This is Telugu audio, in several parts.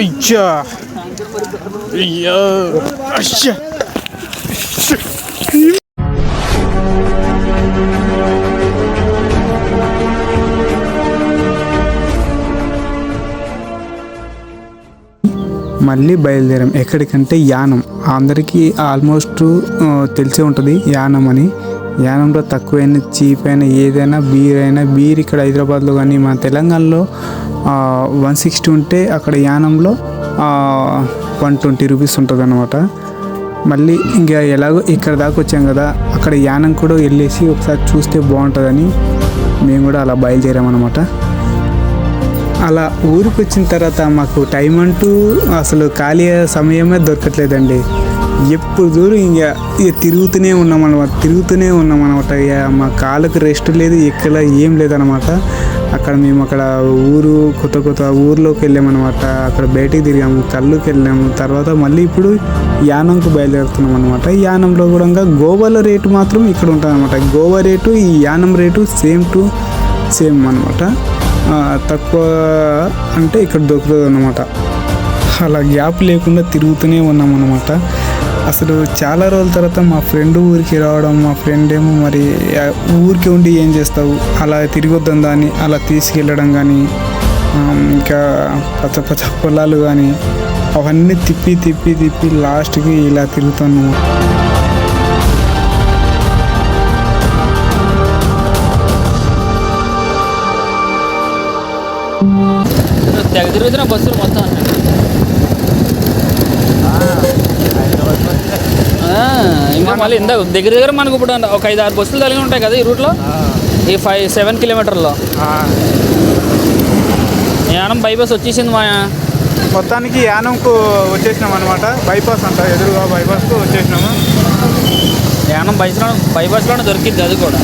అయ్యా అయ్యా అయ్యా మళ్ళీ బయలుదేరాం. ఎక్కడికంటే యానం. అందరికీ ఆల్మోస్ట్ తెలిసే ఉంటుంది యానం అని. యానంలో తక్కువైన చీప్ అయినా ఏదైనా బీర్ అయినా బీర్ ఇక్కడ హైదరాబాద్లో కానీ మన తెలంగాణలో వన్ సిక్స్టీ ఉంటే అక్కడ యానంలో వన్ ట్వంటీ రూపీస్ ఉంటుంది అనమాట మళ్ళీ ఇంకా ఎలాగో ఇక్కడ దాకా వచ్చాం కదా అక్కడ యానం కూడా వెళ్ళేసి ఒకసారి చూస్తే బాగుంటుందని మేము కూడా అలా బయలుదేరామన్నమాట. అలా ఊరికి వచ్చిన తర్వాత మాకు టైం అంటూ అసలు ఖాళీ సమయమే దొరకట్లేదండి. ఎప్పుడు దూరం ఇంకా ఇక తిరుగుతూనే ఉన్నాం అనమాట తిరుగుతూనే ఉన్నాం అనమాట ఇక మా కాళ్ళకు రెస్ట్ లేదు ఎక్కడ ఏం లేదనమాట అక్కడ మేము అక్కడ ఊరు కొత్త కొత్త ఊర్లోకి వెళ్ళామన్నమాట అక్కడ బయటికి తిరిగాము కళ్ళుకి వెళ్ళాము తర్వాత మళ్ళీ ఇప్పుడు యానంకు బయలుదేరుతున్నాం అనమాట యానంలో కూడా ఇంకా గోవాలో రేటు మాత్రం ఇక్కడ ఉంటుంది అనమాట గోవా రేటు ఈ Yanam rate same to same అనమాట తక్కువ అంటే ఇక్కడ దొరుకుతుంది అన్నమాట అలా గ్యాప్ లేకుండా తిరుగుతూనే ఉన్నాం అన్నమాట అసలు చాలా రోజుల తర్వాత మా ఫ్రెండ్ ఊరికి రావడం మా ఫ్రెండ్ ఏమో మరి ఊరికి ఉండి ఏం చేస్తావు? అలా తిరిగొద్దాం దాన్ని అలా తీసుకెళ్ళడం కానీ ఇంకా పచ్చ పచ్చ పొలాలు కానీ అవన్నీ తిప్పి తిప్పి తిప్పి లాస్ట్కి ఇలా తిరుగుతాను తిరుగుతున్న బస్సులు మొత్తం అన్నీ. ఆ, ఇంకా మళ్ళీ ఇందా దగ్గర దగ్గర మనకు ఇప్పుడు ఒక ఐదు ఆరు బస్సులు తగిలి ఉంటాయి కదా ఈ రూట్లో? ఈ ఫైవ్ సెవెన్ కిలోమీటర్లో. యానం బైపాస్ వచ్చేసింది మా మొత్తానికి యానంకు వచ్చేసినాం అనమాట బైపాస్ అంట ఎదురుగా బైపాస్కు వచ్చేసినాము. యానం బైస్లో బైపాస్లోనే దొరికింది అది కూడా.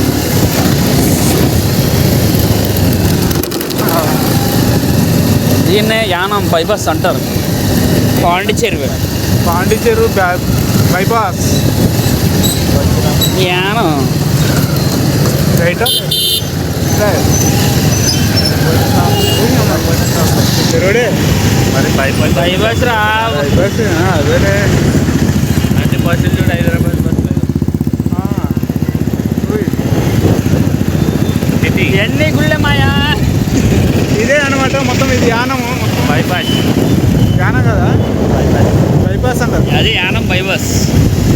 దీన్నే యానం బైపాస్ అంటారు. పాండిచ్చేరి పాండిచేరు బ్యా- బైపాస్. యానం. రైట్? మరి బైపాస్. బైపాస్ రా. బైపాస్ అదేలే. అన్ని బస్సులు చూడు హైదరాబాద్ బస్సులు. సిటీ ఎన్ని గుళ్ళే మాయా ఇదే అనమాట మొత్తం ఇది యానము మొత్తం బైపాస్ యానం కదా? బైపాస్ అంటారు. అది యానం బైపాస్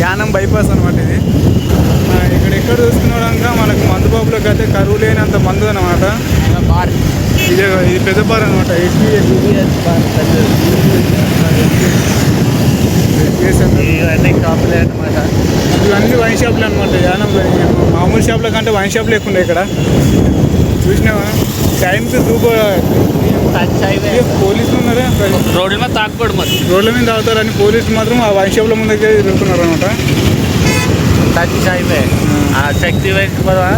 యానం బైపాస్ అనమాట ఇది. ఇక్కడ ఎక్కడ చూసుకున్నాక మనకు మందు బాబులకు అయితే కరువు లేనంత మందు అనమాట బార్. ఇది ఇది పెద్ద బార్ అనమాట ఇవన్నీ వైన్ షాపులు అనమాట యానం. మామూలు షాపుల కంటే వైన్ షాపులు ఎక్కువ ఇక్కడ. చూసినావా? టైంకి హైవే పోలీసులు ఉన్నారా? రోడ్ల మీద తాకూడదు మరి. రోడ్ల మీద తాగుతారని పోలీసులు మాత్రం ఆ వైన్ షాపుల ముందుకే తిరుగుతున్నారు అనమాట టచ్ ఆ. శక్తి వైపు పదవా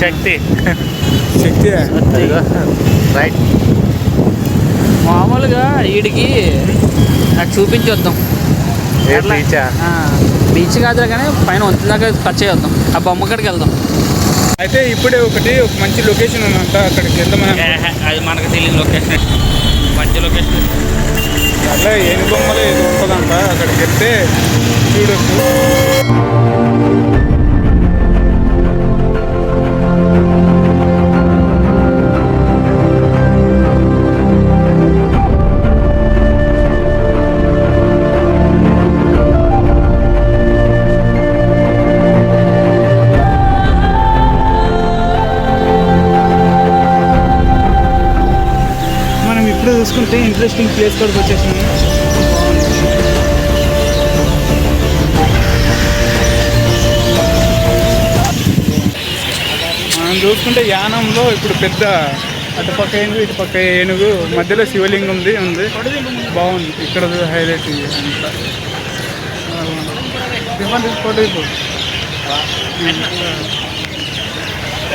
శక్తి. శక్తి రైట్. మామూలుగా వీడికి నాకు చూపించి వద్దాం? బీచా? కాదురా కానీ పైన వంతు దాకా టచ్ చేద్దాం ఆ బొమ్మ కాడికి వెళ్దాం. అయితే ఇప్పుడే ఒకటి ఒక మంచి లొకేషన్ ఉందంట అక్కడికి ఏహే, అది మనకు తెలియదు లొకేషన్ మంచి లొకేషన్ అట్లా ఏను బొమ్మలు ఏదో ఉంటుందంట. అక్కడికి వెళ్తే చూడొచ్చు. చూసుకుంటే ప్లేస్ కూడా వచ్చేసింది. మనం చూసుకుంటే యానంలో ఇప్పుడు పెద్ద అటుపక్క ఏనుగు ఇటుపక్క ఏనుగు మధ్యలో శివలింగం ఉంది ఉంది. బాగుంది. ఇక్కడ హైలైట్ ఇది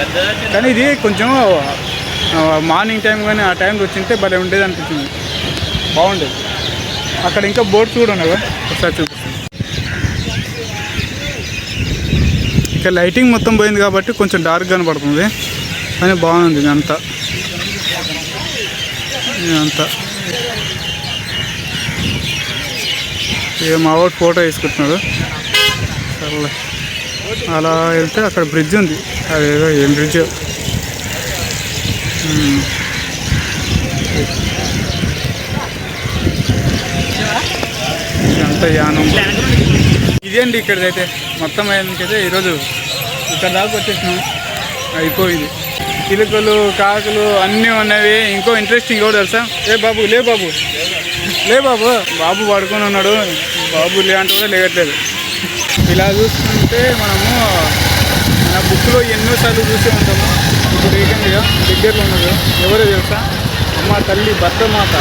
అంతా కానీ ఇది కొంచెం మార్నింగ్ టైం కానీ ఆ టైంకి వచ్చింటే భలే ఉండేది అనిపించింది. బాగుండేది. అక్కడ ఇంకా బోట్స్ కూడా ఉన్నాయి కదా, ఒకసారి చూపిస్తాను. ఇక లైటింగ్ మొత్తం పోయింది కాబట్టి కొంచెం డార్క్ కనబడుతుంది కానీ బాగుంది ఇదంతా ఇదంతా ఇక మా వాడు ఫోటో తీసుకుంటున్నాడు. సర్లే. అలా వెళ్తే అక్కడ బ్రిడ్జ్ ఉంది. అదేదో ఏం బ్రిడ్జ్. ఇదంతా యానం ఇదేంటి ఇక్కడైతే మొత్తం అయితే ఈరోజు ఇక్కడ దాకా వచ్చేసినాం. అయిపోయింది చిలుకలు కాకులు అన్నీ ఉన్నవి. ఇంకో ఇంట్రెస్టింగ్ కూడా తెలుసా? ఏ బాబు లే బాబు. లే బాబు. బాబు పడుకొని ఉన్నాడు. బాబు లే అంటే కూడా లేగట్లేదు ఇలా చూసుకుంటే మనము మన బుక్లో ఎన్నోసార్లు చూసే ఉంటాము. ఇప్పుడు రీసెంట్గా దగ్గరలో ఉన్నది. ఎవరో తెలుసా? అమ్మ తల్లి భర్త మాత.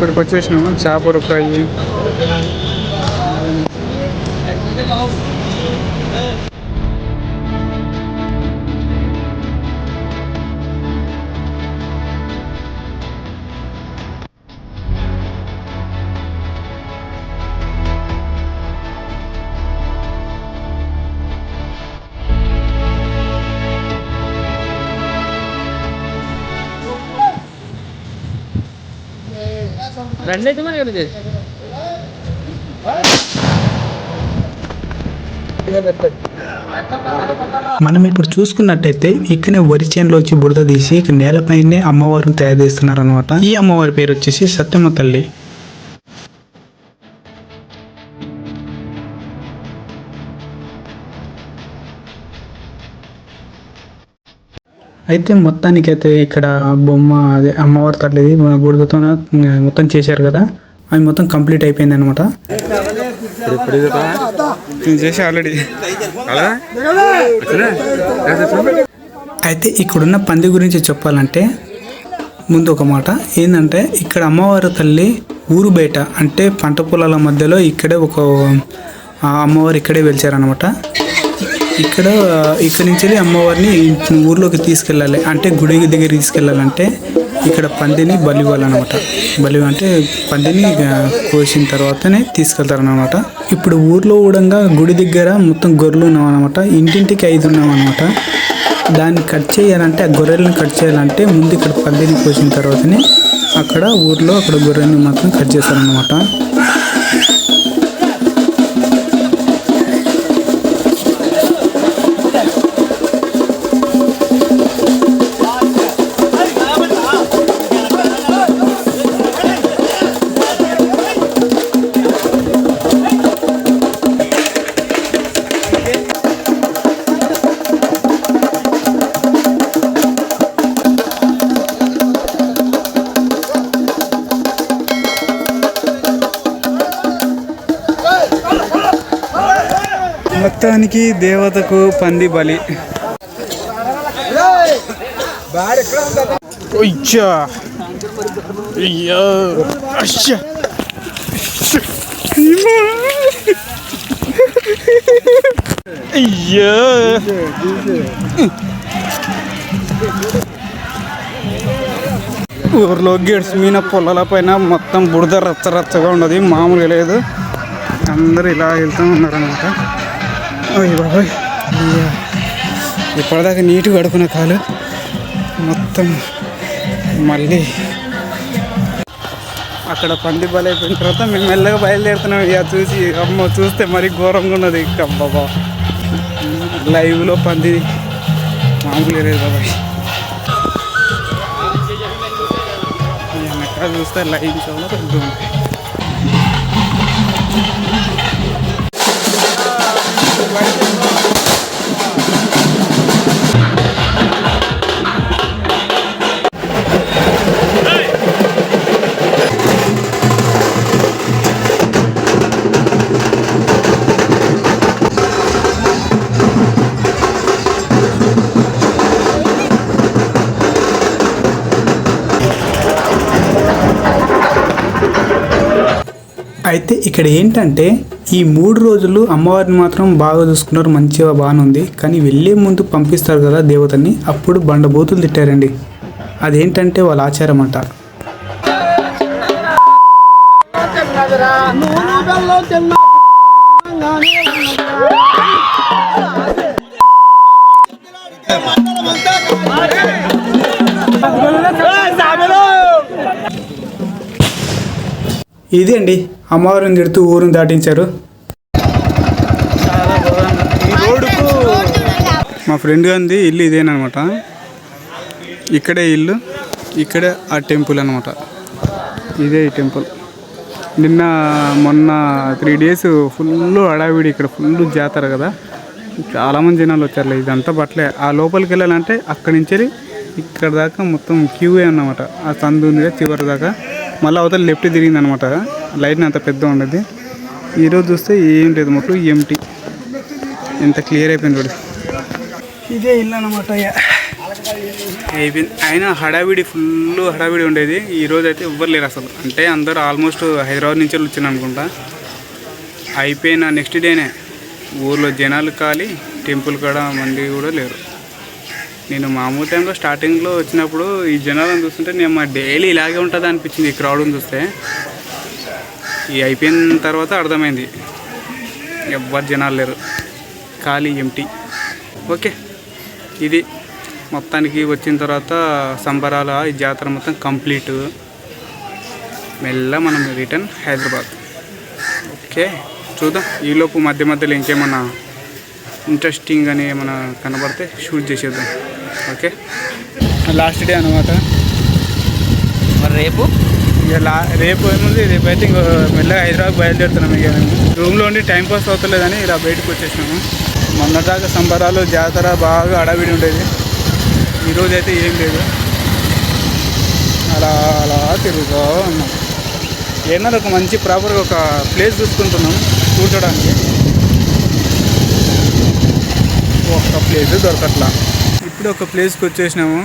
ఇక్కడికి వచ్చేసినాము చేపల ఫ్రై. మనం ఇప్పుడు చూసుకున్నట్టయితే ఇక్కడనే వరి చేనులో వచ్చి బురద తీసి ఇక్కడ నేలపైనే అమ్మవారిని తయారు చేస్తున్నారు అనమాట ఈ అమ్మవారి పేరు వచ్చేసి సత్యమ్మ తల్లి. అయితే మొత్తానికైతే ఇక్కడ బొమ్మ అదే అమ్మవారి తల్లిది మన బురదతో మొత్తం చేశారు కదా. అది మొత్తం కంప్లీట్ అయిపోయింది అనమాట చేసి ఆల్రెడీ అయితే ఇక్కడున్న పంది గురించి చెప్పాలంటే ముందు ఒక మాట. ఏంటంటే ఇక్కడ అమ్మవారి తల్లి ఊరు బయట అంటే పంట పొలాల మధ్యలో ఇక్కడే ఒక అమ్మవారు ఇక్కడే వెలిచారనమాట ఇక్కడ ఇక్కడ నుంచి వెళ్ళి అమ్మవారిని ఊర్లోకి తీసుకెళ్ళాలి. అంటే గుడి దగ్గర తీసుకెళ్ళాలంటే ఇక్కడ పందిని బలి ఇవ్వాలన్నమాట బలి అంటే పందిని కోసిన తర్వాతనే తీసుకెళ్తారనమాట ఇప్పుడు ఊర్లో కూడా గుడి దగ్గర మొత్తం గొర్రెలు ఉన్నామన్నమాట ఇంటింటికి ఐదు ఉన్నామన్నమాట దాన్ని కట్ చేయాలంటే ఆ గొర్రెలను కట్ చేయాలంటే ముందు ఇక్కడ పందిని కోసిన తర్వాతనే అక్కడ ఊర్లో అక్కడ గొర్రెని మాత్రం కట్ చేస్తారనమాట మొత్తానికి దేవతకు పంది బలి. అయ్యా. అయ్యా. ఊర్లో గేట్స్ మీద పొలాల పైన మొత్తం బురద రచ్చ రచ్చగా ఉన్నది. మామూలుగా లేదు. అందరూ ఇలా వెళ్తూ ఉన్నారనమాట అయ్యి బాబాయ్. ఇప్పటిదాకా నీట్గా కడుకున్న కాలు మొత్తం మళ్ళీ అక్కడ పంది బలైపోయిన తర్వాత మేము మెల్లగా బయలుదేరుతున్నాం. ఇక చూసి అమ్మ చూస్తే మరీ ఘోరంగా ఉన్నది. బాబా లైవ్లో పంది మామూలు లేదు బాబాయ్. ఎక్కడ చూస్తే లైవ్ చాలా పెద్ద అయితే ఇక్కడ ఏంటంటే ఈ మూడు రోజులు అమ్మవారిని మాత్రం బాగా చూసుకున్నారు మంచిగా బాగానే ఉంది. కానీ వెళ్ళే ముందు పంపిస్తారు కదా దేవతని అప్పుడు బండబోతులు తిట్టారండి. అదేంటంటే వాళ్ళ ఆచారం అంట. ఇది అండి. అమ్మవారిని తిడుతూ ఊరిని దాటించారు. మా ఫ్రెండ్ గాంది ఇల్లు ఇదేనమాట ఇక్కడే ఇల్లు ఇక్కడే ఆ టెంపుల్ అనమాట ఇదే ఈ టెంపుల్. నిన్న మొన్న త్రీ డేస్ ఫుల్ హడావిడి ఇక్కడ ఫుల్ జాతర కదా. చాలామంది జనాలు వచ్చారు ఇదంతా బట్టలే ఆ లోపలికి వెళ్ళాలంటే అక్కడి నుంచి ఇక్కడ దాకా మొత్తం క్యూ అన్నమాట. ఆ సందు చివరి దాకా. మళ్ళీ అవతల లెఫ్ట్ తిరిగింది అనమాట లైట్ని అంత పెద్ద ఉండదు. ఈరోజు చూస్తే ఏం లేదు మొత్తం ఎంటీ ఎంత క్లియర్ అయిపోయింది చూడు. ఇదే ఇల్లు అనమాట అయిపోయింది. అయినా హడావిడి ఫుల్ హడావిడి ఉండేది. ఈ రోజు అయితే ఎవ్వరు లేరు అసలు. అంటే అందరూ ఆల్మోస్ట్ హైదరాబాద్ నుంచి వచ్చింది అనుకుంటా. అయిపోయిన నెక్స్ట్ డేనే ఊర్లో జనాలు ఖాళీ టెంపుల్ కూడా మంది కూడా లేరు. నేను మామూలు టైంలో స్టార్టింగ్లో వచ్చినప్పుడు ఈ జనాలను చూస్తుంటే నేను మా డైలీ ఇలాగే ఉంటుంది అనిపించింది ఈ క్రౌడ్ని చూస్తే. ఈ అయిపోయిన తర్వాత అర్థమైంది. ఎవ్వరు జనాలు లేరు. ఖాళీ ఎంటీ ఓకే ఇది మొత్తానికి వచ్చిన తర్వాత సంబరాల ఈ జాతర మొత్తం కంప్లీట్ మెల్ల మనం రిటర్న్ హైదరాబాద్. ఓకే చూద్దాం. ఈలోపు మధ్య మధ్యలో ఇంకేమన్నా ఇంట్రెస్టింగ్ అని ఏమైనా కనబడితే షూట్ చేసేద్దాం. ఓకే లాస్ట్ డే అనమాట మరి రేపు? ఇక లా రేపు ఏముంది? రేపు అయితే ఇంకో మెల్లగా హైదరాబాద్ బయలుదేరుతున్నాం ఇక మేము. రూమ్లో ఉండి టైం పాస్ అవుతలేదని ఇలా బయటకు వచ్చేసినాము. మొన్నదాకా సంబరాలు జాతర బాగా అడవిడి ఉండేది. ఈరోజు అయితే ఏం లేదు. అలా అలా తిరుగుతూ ఉన్నాం. ఏమన్నా ఒక మంచి ప్రాపర్గా ఒక ప్లేస్ చూసుకుంటున్నాం కూర్చోడానికి ఒక్క ప్లేస్ దొరకట్లా. ఇప్పుడు ఒక ప్లేస్కి వచ్చేసినాము.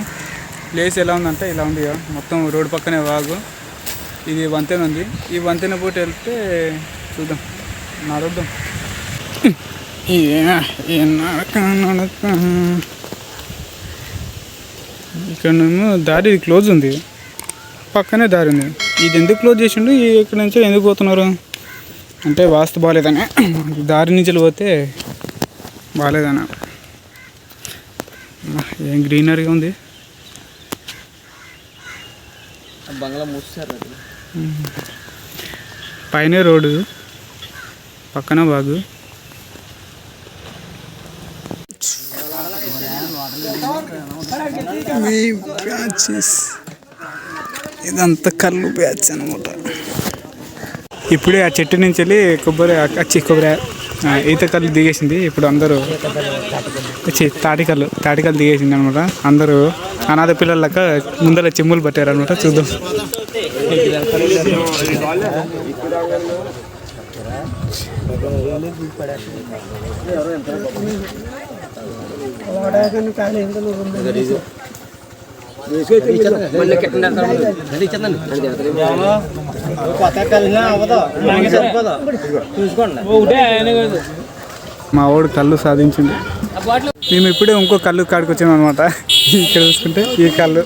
ప్లేస్ ఎలా ఉందంటే ఇలా ఉంది మొత్తం రోడ్డు పక్కనే వాగు. ఇది వంతెన ఉంది. ఈ వంతెన పోటీ వెళ్తే చూద్దాం. నడుద్దాం. ఏ నడక ఇక్కడ మేము దారి క్లోజ్ ఉంది. పక్కనే దారి ఉంది. ఇది ఎందుకు క్లోజ్ చేసిండు? ఇక్కడ నుంచి ఎందుకు పోతున్నారు? అంటే వాస్తు బాగాలేదనే. దారి నుంచి పోతే బాగాలేదన్న ఏం గ్రీనరీగా ఉంది? బంగ్లా మూసారు పైన రోడ్డు. పక్కన బాగు ఇదంతా కళ్ళు బ్యాచ్ అనమాట ఇప్పుడే ఆ చెట్టు నుంచి వెళ్ళి కొబ్బరి కొబ్బరి ఈతకల్లు దిగేసింది. ఇప్పుడు అందరూ వచ్చి తాటికల్లు తాటికల్లు దిగేసింది అనమాట అందరూ అనాథ పిల్లలక ముందర చెమ్ములు పట్టారు అనమాట చూద్దాం మా వాడు కళ్ళు సాధించింది మేము ఇప్పుడే ఇంకో కళ్ళు కాడికి వచ్చాము అనమాట ఇక్కడ చూసుకుంటే ఈ కళ్ళు.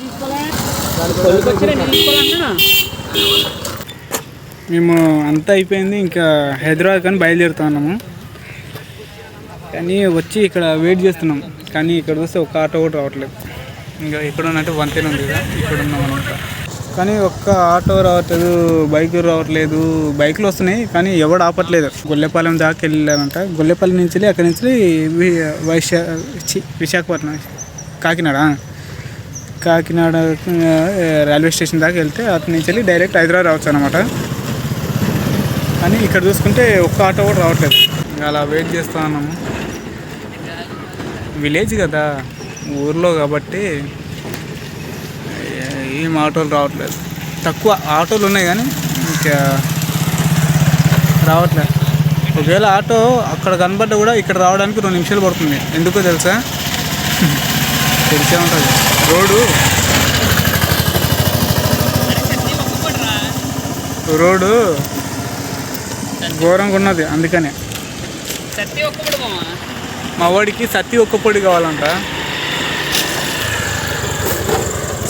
మేము అంతా అయిపోయింది ఇంకా హైదరాబాద్ కానీ బయలుదేరుతున్నాము కానీ వచ్చి ఇక్కడ వెయిట్ చేస్తున్నాం. కానీ ఇక్కడ వస్తే ఒక ఆటో కూడా రావట్లేదు. ఇంకా ఇక్కడ ఉన్నట్టు వంతెన ఉంది కదా ఇక్కడ ఉన్నాం అనమాట. కానీ ఒక్క ఆటో రావట్లేదు బైక్ రావట్లేదు బైకులు వస్తున్నాయి కానీ ఎవడు ఆపట్లేదు. గొల్లెపాలెం దాకా వెళ్ళారంట గొల్లెపాలెం నుంచి వెళ్ళి అక్కడి నుంచి వైశా విశాఖపట్నం కాకినాడ. కాకినాడ రైల్వే స్టేషన్ దాకా వెళ్తే అటు నుంచి వెళ్ళి డైరెక్ట్ హైదరాబాద్ రావచ్చు అనమాట. కానీ ఇక్కడ చూసుకుంటే ఒక్క ఆటో కూడా రావట్లేదు. ఇంకా అలా వెయిట్ చేస్తూ ఉన్నాము. విలేజ్ కదా. ఊర్లో కాబట్టి ఏ- ఆటోలు రావట్లేదు. తక్కువ ఆటోలు ఉన్నాయి కానీ ఇంకా రావట్లేదు. ఒకవేళ ఆటో అక్కడ కనబడ్డా కూడా ఇక్కడ రావడానికి రెండు నిమిషాలు పడుతుంది. ఎందుకో తెలుసా? తెలిసే ఉంటుంది. రోడ్డు. రోడ్డు ఘోరంగా ఉన్నది అందుకనే. మా వాడికి సత్తి ఒక్క పొడి కావాలంట.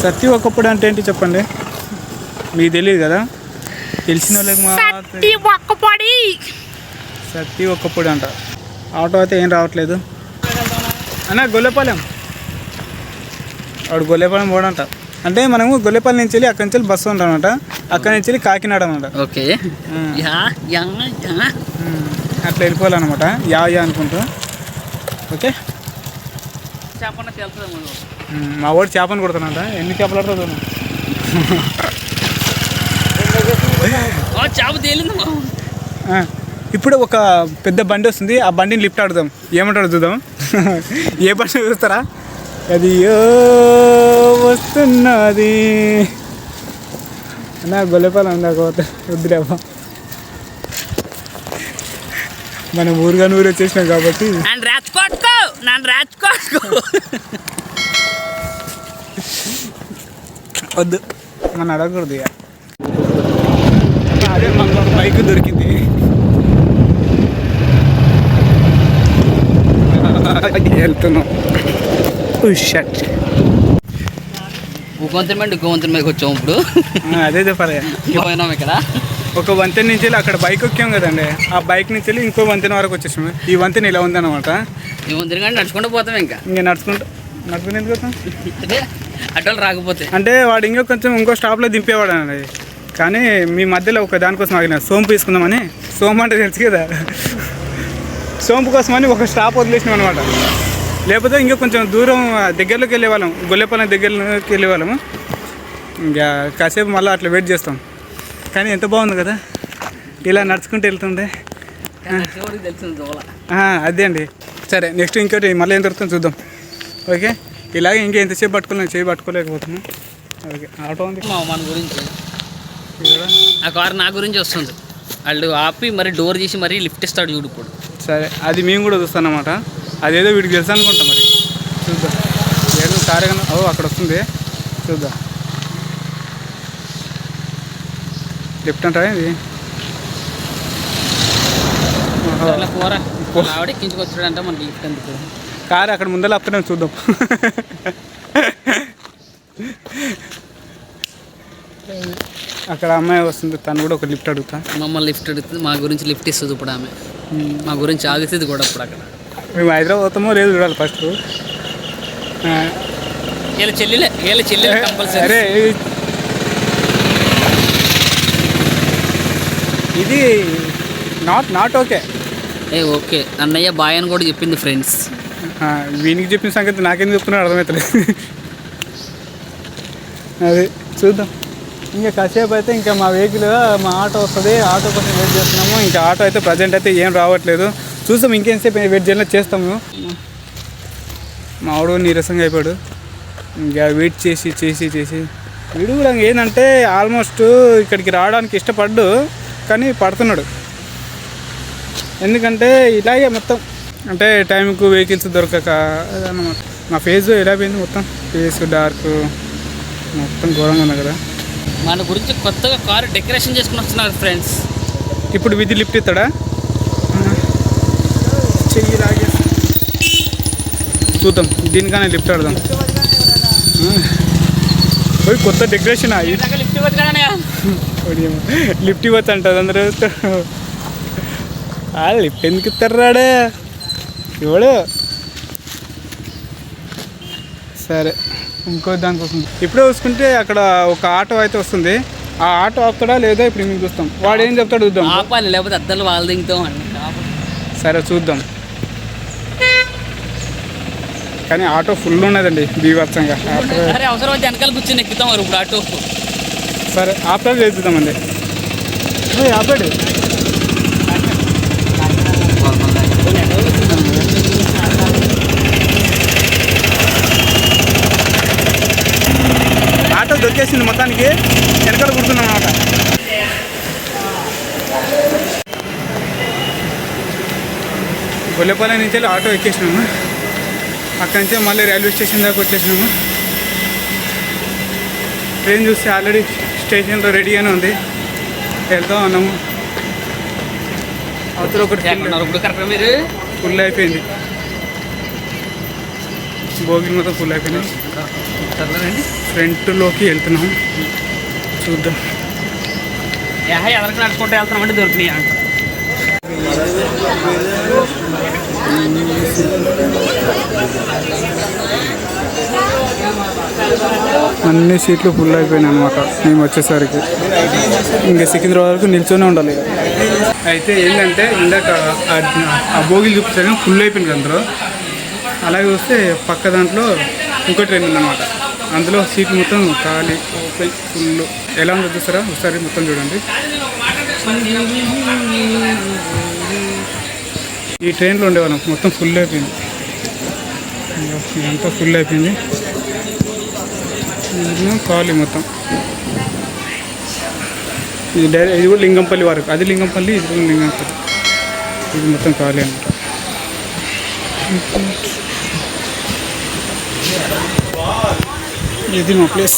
సత్తి ఒక్క పొడి అంటే ఏంటి చెప్పండి? మీకు తెలియదు కదా? తెలిసిన వాళ్ళకి సత్తి ఒక్క పొడి. అంట. ఆటో అయితే ఏం రావట్లేదు. అన్న గొల్లపాలెం. వాడు గొల్లెపాలెం పోడంట. అంటే మనము గొల్లెపల్లి నుంచి వెళ్ళి అక్కడి నుంచి వెళ్ళి బస్సు ఉంటామన్నమాట అక్కడి నుంచి వెళ్ళి కాకినాడ అనమాట ఓకే యా యా యా. అట్లా వెళ్ళిపోవాలన్నమాట. యా యా అనుకుంటూ. ఓకే? చెప్పండి తెలుస్తుంది ఉమ్, మా వాడు చేపను కొడుతానంట ఎన్ని చేపలు ఆడుతుందో చేప తేలింది ఇప్పుడు ఒక పెద్ద బండి వస్తుంది. ఆ బండిని లిఫ్ట్ ఆడుదాం. ఏమంటాడు చూద్దాం. ఏ బండి చూస్తారా? అది వస్తున్నది. నా గొల్లెపాలెం కోత? వద్దులేవా మనం ఊరుగా ఊరు వచ్చేసినాం కాబట్టి. నన్ను రెచ్చగొట్టుకో నన్ను రెచ్చగొట్టుకో వద్దు. మన అడగకూడదు ఇక. అదే మాకు బైక్ దొరికింది. వెళ్తున్నాం. షట్. గొంతుల మీద గొంతుల మీదకి వచ్చాము ఇప్పుడు. అదే చెప్పాలి పోయినాం ఇక్కడ. ఒక వంతెన నుంచి వెళ్ళి అక్కడ బైక్ ఎక్కాం కదండి. ఆ బైక్ నుంచి వెళ్ళి ఇంకో వంతెన వరకు వచ్చేసాము ఈ వంతెన ఇలా ఉందన్నమాట. ఈ వంతులు కానీ నడుచుకుంటూ పోతాం ఇంకా. ఇంకా నడుచుకుంటూ నడుచుకుని అడ్డోళ్ళు రాకపోతే. అంటే వాడు ఇంకో కొంచెం ఇంకో స్టాప్లో దింపేవాడు అండి కానీ మీ మధ్యలో ఒక దానికోసం ఆగిన సోంపు తీసుకుందామని. సోంపు అంటే తెలుసు కదా. సోంపు కోసమని ఒక స్టాప్ వదిలేసినాం అనమాట లేకపోతే ఇంకా కొంచెం దూరం దగ్గరలోకి వెళ్ళేవాళ్ళం. గొల్లెపాలెం దగ్గరలోకి వెళ్ళేవాళ్ళము. ఇంకా కాసేపు మళ్ళీ అట్లా వెయిట్ చేస్తాం. కానీ ఎంత బాగుంది కదా. ఇలా నడుచుకుంటూ ఆ, అదే అండి. సరే నెక్స్ట్ ఇంకోటి మళ్ళీ ఏం దొరుకుతుందో చూద్దాం. ఓకే? ఇలాగే ఇంకా ఎంతసేపు పట్టుకోలేము చేయి పట్టుకోలేకపోతున్నాం. ఓకే ఆటో ఉంది. మా మన గురించి. ఆ కారు నా గురించి వస్తుంది. వాళ్ళు ఆపి మరి డోర్ చేసి మరి లిఫ్ట్ ఇస్తాడు చూడు ఇప్పుడు. సరే అది మేము కూడా చూస్తాం అన్నమాట అదేదో వీడికి తెలుసు అనుకుంటాం మరి. చూద్దాం. ఏడు కారే కన్నా ఓ అక్కడ వస్తుంది. చూద్దాం. లిఫ్ట్ అంటారా ఇది? కూర ఆవిడ ఎక్కించుకొచ్చాడంటే మనకి లిఫ్ట్ ఎందుకు? కారు అక్కడ ముందర అప్పుడే చూద్దాం. అక్కడ అమ్మాయి వస్తుంది తను కూడా ఒక లిఫ్ట్ అడుగుతా. మమ్మల్ని లిఫ్ట్ అడుగుతుంది మా గురించి లిఫ్ట్ ఇస్తుంది ఇప్పుడు ఆమె. మా గురించి ఆగుతుంది కూడా ఇప్పుడు అక్కడ. మేము హైదరాబాద్ పోతామో లేదు చూడాలి ఫస్ట్ వీళ్ళ చెల్లెలే వీళ్ళ చెల్లెలే కంపల్సరీ ఇది నాట్ నాట్ ఓకే ఏ ఓకే. అన్నయ్య బాయ్ అని కూడా చెప్పింది ఫ్రెండ్స్ వీనికి చెప్పిన సంగతి నాకేం చెప్తున్నాడు అర్థమవుతలేదు అది చూద్దాం. ఇంకా కాసేపు అయితే ఇంకా మా వెహికల్ మా ఆటో వస్తుంది ఆటో కోసం వెయిట్ చేస్తున్నాము. ఇంకా ఆటో అయితే ప్రజెంట్ అయితే ఏం రావట్లేదు. చూద్దాం ఇంకేంసేపు వెయిట్ చేయాలి చేస్తాము మా ఆవిడ నీరసంగా అయిపోయాడు. ఇంకా వెయిట్ చేసి చేసి చేసి. వీడు కూడా ఏంటంటే ఆల్మోస్ట్ ఇక్కడికి రావడానికి ఇష్టపడ్డు కానీ పడుతున్నాడు. ఎందుకంటే ఇలాగే మొత్తం అంటే టైంకు వెహికల్స్ దొరకక అదన్నమాట. నా ఫేస్ ఎలా పోయింది మొత్తం? ఫేస్ డార్క్ మొత్తం ఘోరంగా ఉంది కదా. మన గురించి కొత్తగా కారు డెకరేషన్ చేసుకుని వస్తున్నారు ఫ్రెండ్స్. ఇప్పుడు విధి లిఫ్ట్ ఇస్తాడా చెయ్యి లాగే. చూద్దాం దీనికనే లిఫ్ట్ ఆడదాం. పోయి కొత్త డెకరేషన్ లిఫ్ట్ ఇవ్వచ్చు అంటది అందరూ. ఆ లిఫ్ట్ ఎందుకు ఇస్తారు ఇవ్వడు సరే ఇంకో దానికోసం. ఇప్పుడే చూసుకుంటే అక్కడ ఒక ఆటో అయితే వస్తుంది. ఆ ఆటో ఆపుతాడా లేదా ఇప్పుడు మేము చూస్తాం. వాడు ఏం చెప్తాడు చూద్దాం. ఆపాలి లేకపోతే అద్దలు వాళ్ళు దిగుతాం అండి సరే చూద్దాం. కానీ ఆటో ఫుల్ ఉన్నదండి బీభత్సంగా. ఆటో అరే అవసరం అయితే వెనకాల కూర్చొని ఎక్కుతాం మరి ఇప్పుడు అటు సరే ఆపే చేద్దామండి ఓయ్, దొరికేసింది మొత్తానికి. వెనకాల కూర్చున్నాం అనమాట గొల్లెపాలెం నుంచి వెళ్ళి ఆటో ఎక్కేసినాము. అక్కడి నుంచి మళ్ళీ రైల్వే స్టేషన్ దాకా వచ్చేసినాము. ట్రైన్ చూస్తే ఆల్రెడీ స్టేషన్లో రెడీగానే ఉంది. వెళ్తా ఉన్నాము అవతల ఒకటి ఫుల్ అయిపోయింది. భోగి మొత్తం ఫుల్ అయిపోయింది సర్లేదండి ఫ్రంట్లోకి వెళ్తున్నాం. చూద్దాం. ఎదరికి నడుచుకుంటూ వెళ్తున్నామంటే దొరికినాయి అంట. అన్ని సీట్లు ఫుల్ అయిపోయినాయి అనమాట మేము వచ్చేసరికి. ఇంకా సికింద్రాబాద్ వరకు నిల్చొనే ఉండాలి. అయితే ఏంటంటే ఇందాక ఆ- భోగిలు చూపించాను ఫుల్ అయిపోయింది అందరూ అలాగే వస్తే పక్క దాంట్లో ఇంకో ట్రైన్ ఉందన్నమాట. అందులో సీట్ మొత్తం ఖాళీ ఓపెన్ ఫుల్. ఎలా ఉందో చూస్తారా? ఒకసారి మొత్తం చూడండి. ఈ ట్రైన్లో ఉండేవాళ్ళం. మొత్తం ఫుల్ అయిపోయింది. అంతా ఇదంతా ఫుల్ అయిపోయింది. ఖాళీ మొత్తం. ఇది డైరెక్ట్ ఇది కూడా లింగంపల్లి వరకు. అది లింగంపల్లి ఇది కూడా లింగంపల్లి. ఇది మొత్తం ఖాళీ అనమాట ఇది మా ప్లేస్